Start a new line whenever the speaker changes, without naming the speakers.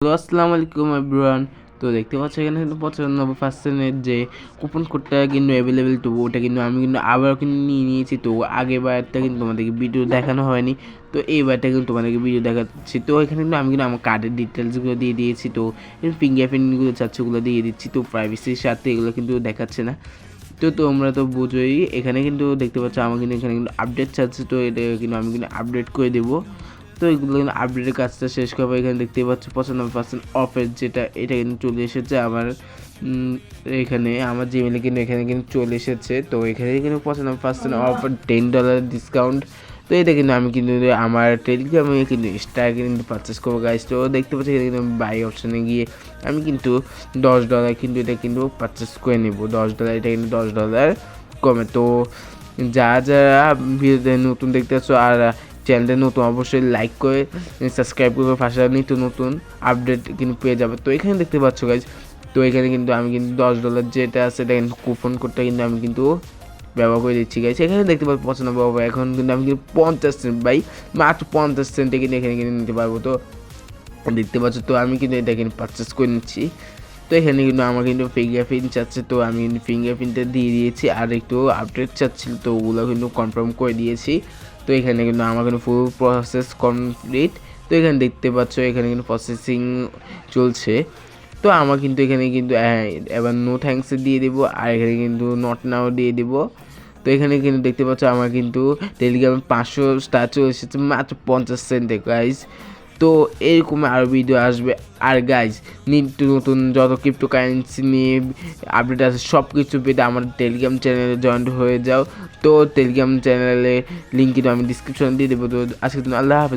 Hello আসসালামু আলাইকুম everyone. তো দেখতে পাচ্ছ এখানে কিন্তু পঁচানব্বই পার্সেন্টের যে কুপন কোডটা কিন্তু অ্যাভেলেবেল তো ওটা কিন্তু আমি কিন্তু আবারও কিন্তু নিয়ে নিয়েছি। তো আগেবারটা কিন্তু তোমাদেরকে ভিডিও দেখানো হয়নি। তো এইবারটা কিন্তু তোমাদেরকে ভিডিও দেখাচ্ছি। তো এখানে কিন্তু আমি কিন্তু আমার কার্ডের ডিটেলসগুলো দিয়ে দিয়েছি। তো ফিঙ্গারপ্রিন্টগুলো চাচ্ছে ওগুলো দিয়ে দিচ্ছি। তো প্রাইভেসির সাথে এগুলো কিন্তু দেখাচ্ছে না। তো তোমরা তো বোঝোই, এখানে কিন্তু দেখতে পাচ্ছ আমার কিন্তু এখানে কিন্তু আপডেট চাচ্ছে। তো এটা কিন্তু আমি কিন্তু আপডেট করে দেবো। তো এগুলো কিন্তু আপডেটের কাজটা শেষ করব। এখানে দেখতেই পাচ্ছ পঁচানব্বই পার্সেন্ট অফের যেটা এটা কিন্তু চলে এসেছে আমার এখানে আমার জিমেলে কিন্তু এখানে কিন্তু চলে এসেছে। তো এখানে কিন্তু পঁচানব্বই percent of ten dollar discount তো এটা কিন্তু আমি কিন্তু আমার টেলিগ্রামে কিন্তু এক্সট্রা কিন্তু পারচেস করব গাইজ তো দেখতে পাচ্ছি এটা কিন্তু বাই অপশানে গিয়ে আমি কিন্তু দশ ডলার কিন্তু এটা কিন্তু পারচেস করে নেব। দশ ডলার এটা কিন্তু দশ ডলার কমে। তো যা যারা ভিডিওতে নতুন দেখতে পাচ্ছ আর চ্যানেলটা নতুন, অবশ্যই লাইক করে সাবস্ক্রাইব করবে পাশে নিত্য নতুন আপডেট কিন্তু পেয়ে যাবে। তো এখানে দেখতে পাচ্ছ গাইজ তো এখানে কিন্তু আমি কিন্তু দশ ডলার যেটা আছে এটা কিন্তু কুপন কোডটা কিন্তু আমি কিন্তু ব্যবহার করে দিচ্ছি গাইজ এখানে দেখতে পাচ্ছি পঁচানব্বই হবে এখন কিন্তু আমি কিন্তু পঞ্চাশ সেন্ট বাই মাত্র পঞ্চাশ সেন্টে কিন্তু এখানে কিন্তু নিতে পারব। তো দেখতে পাচ্ছ, তো আমি কিন্তু এটা কিন্তু পারচেস করে নিচ্ছি। তো এখানে কিন্তু আমার কিন্তু ফিঙ্গারপ্রিন্ট চাচ্ছে, তো আমি কিন্তু ফিঙ্গারপ্রিন্টটা দিয়ে দিয়েছি। আর একটু আপডেট চাচ্ছিল, তো ওগুলো কিন্তু কনফার্ম করে দিয়েছি। তো এখানে কিন্তু আমার কিন্তু ফুল প্রসেস কমপ্লিট তো এখানে দেখতে পাচ্ছ, এখানে কিন্তু প্রসেসিং চলছে। তো আমার কিন্তু এখানে কিন্তু এবার নো থ্যাঙ্কস দিয়ে দেবো, আর এখানে কিন্তু নট নাও দিয়ে দেবো। তো এখানে কিন্তু দেখতে পাচ্ছ, আমার কিন্তু টেলিগ্রামে পাঁচশো স্টার চলে এসেছে, মাত্র পঞ্চাশ সেন্টে গাইজ তো এরকম আরও ভিডিও আসবে। আর গাইজ নিত্য নতুন যত ক্রিপ্টো কারেন্সি নিয়ে আপডেট আছে সব কিছু পেতে আমার টেলিগ্রাম চ্যানেলে জয়েন্ট হয়ে যাও। তো টেলিগ্রাম চ্যানেলে লিঙ্ক কিন্তু আমি ডিসক্রিপশনে দিয়ে দেবো। তো আজকে তুমি আল্লাহ হাফেজ।